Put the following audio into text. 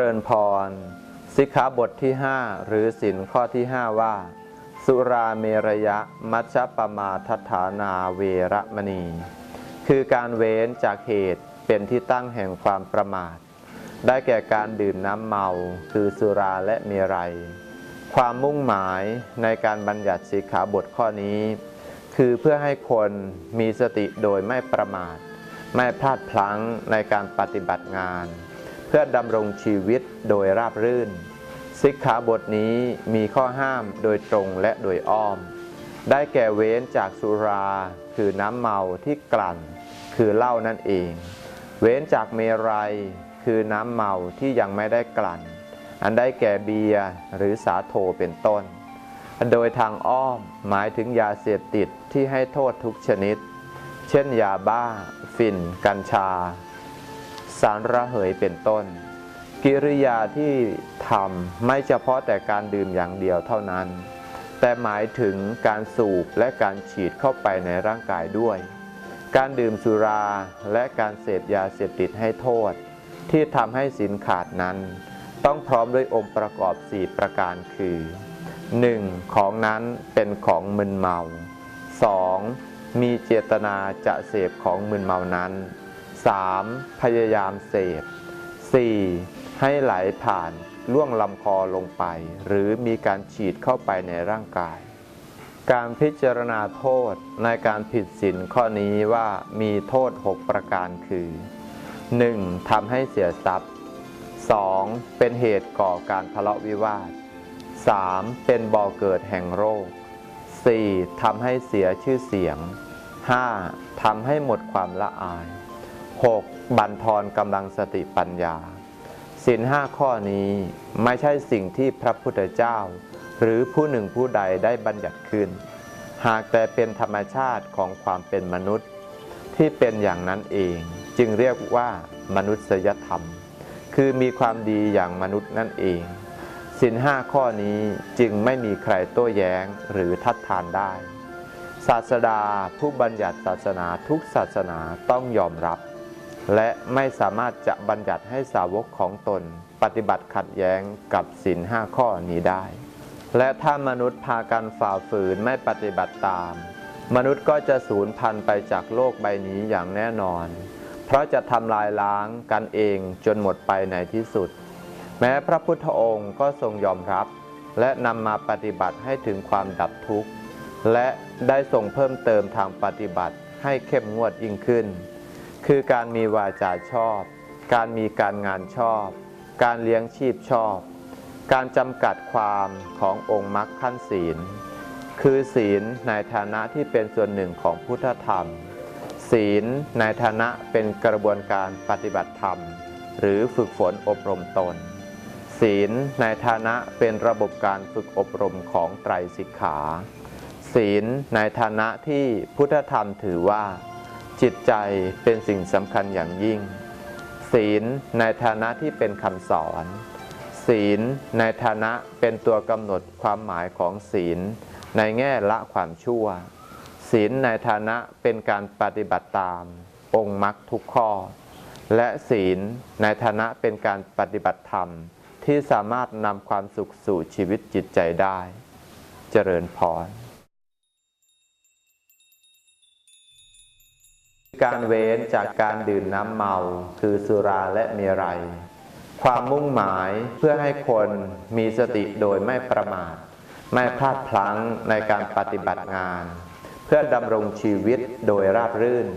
ริญพร สิกขาบทที่ 5 หรือสินข้อที่ 5 ว่า สุราเมรยะมัชฌปมาทัฐานาเวรมณี คือการเว้นจากเหตุเป็นที่ตั้งแห่งความประมาท ได้แก่การดื่มน้ำเมา คือสุราและเมรัย ความมุ่งหมายในการบัญญัติสิกขาบทข้อนี้ คือเพื่อให้คนมีสติโดยไม่ประมาท ไม่พลาดพลั้งในการปฏิบัติงาน พื่อดำรงชีวิตโดยราบรื่น สิกขาบทนี้มีข้อห้ามโดยตรงและโดยอ้อม ได้แก่เว้นจากสุราคือน้ำเมาที่กลั่น คือเหล้านั่นเอง เว้นจากเมรัยคือน้ำเมาที่ยังไม่ได้กลั่น อันได้แก่เบียร์หรือสาโทเป็นต้น โดยทางอ้อมหมายถึงยาเสพติดที่ให้โทษทุกชนิด เช่นยาบ้า ฝิ่น กัญชา สารระเหยเป็นต้น กิริยาที่ทำไม่เฉพาะแต่การดื่มอย่างเดียวเท่านั้น แต่หมายถึงการสูบและการฉีดเข้าไปในร่างกายด้วย การดื่มสุราและการเสพยาเสพติดให้โทษ ที่ทำให้สินขาดนั้น ต้องพร้อมด้วยองค์ประกอบ 4 ประการคือ 1. ของนั้นเป็นของมึนเมา 2. มีเจตนาจะเสพของมึนเมานั้น 3. พยายามเสพ 4. ให้ไหลผ่านล่วงลำคอลงไป หรือมีการฉีดเข้าไปในร่างกาย การพิจารณาโทษในการผิดศีลข้อนี้ว่ามีโทษ 6 ประการคือ 1. ทำให้เสียทรัพย์ 2. เป็นเหตุก่อการทะเลาะวิวาท 3. เป็นบ่อเกิดแห่งโรค 4. ทำให้เสียชื่อเสียง 5. ทำให้หมดความละอาย 6. บันทอนกำลังสติปัญญาศีลห้าข้อนี้ไม่ใช่สิ่งที่พระพุทธเจ้า หรือผู้หนึ่งผู้ใดได้บัญญัติขึ้น หากแต่เป็นธรรมชาติของความเป็นมนุษย์ ที่เป็นอย่างนั้นเองจึงเรียกว่ามนุษยธรรม คือมีความดีอย่างมนุษย์นั่นเองศีลห้าข้อนี้จึงไม่มีใครโต้แย้งหรือทัดทานได้ ศาสดาผู้บัญญัติศาสนาทุกศาสนาต้องยอมรับ และไม่สามารถจะบัญญัติให้สาวกของตน ปฏิบัติขัดแย้งกับศีลห้าข้อนี้ได้ และถ้ามนุษย์พากันฝ่าฝืนไม่ปฏิบัติตาม มนุษย์ก็จะสูญพันธุ์ไปจากโลกใบนี้อย่างแน่นอน เพราะจะทำลายล้างกันเองจนหมดไปในที่สุด แม้พระพุทธองค์ก็ทรงยอมรับ และนำมาปฏิบัติให้ถึงความดับทุกข์ และได้ทรงเพิ่มเติมทางปฏิบัติให้เข้มงวดยิ่งขึ้น คือการมีวาจาชอบ การมีการงานชอบ การเลี้ยงชีพชอบ การจำกัดความขององค์มรรคขั้นศีล คือศีลในฐานะที่เป็นส่วนหนึ่งของพุทธธรรม ศีลในฐานะเป็นกระบวนการปฏิบัติธรรม หรือฝึกฝนอบรมตน ศีลในฐานะเป็นระบบการฝึกอบรมของไตรสิกขา ศีลในฐานะที่พุทธธรรมถือว่า จิตใจเป็นสิ่งสำคัญอย่างยิ่ง ศีลในฐานะที่เป็นคำสอน ศีลในฐานะเป็นตัวกำหนดความหมายของศีล ในแง่ละความชั่ว ศีลในฐานะเป็นการปฏิบัติตาม องค์มรรคทุกข้อ และศีลในฐานะเป็นการปฏิบัติธรรม ที่สามารถนำความสุขสู่ชีวิตจิตใจได้ เจริญพร การเว้นจากการดื่มน้ำเมา คือสุราและเมรัย ความมุ่งหมายเพื่อให้คนมีสติโดยไม่ประมาท ไม่พลาดพลั้งในการปฏิบัติงาน เพื่อดำรงชีวิตโดยราบรื่น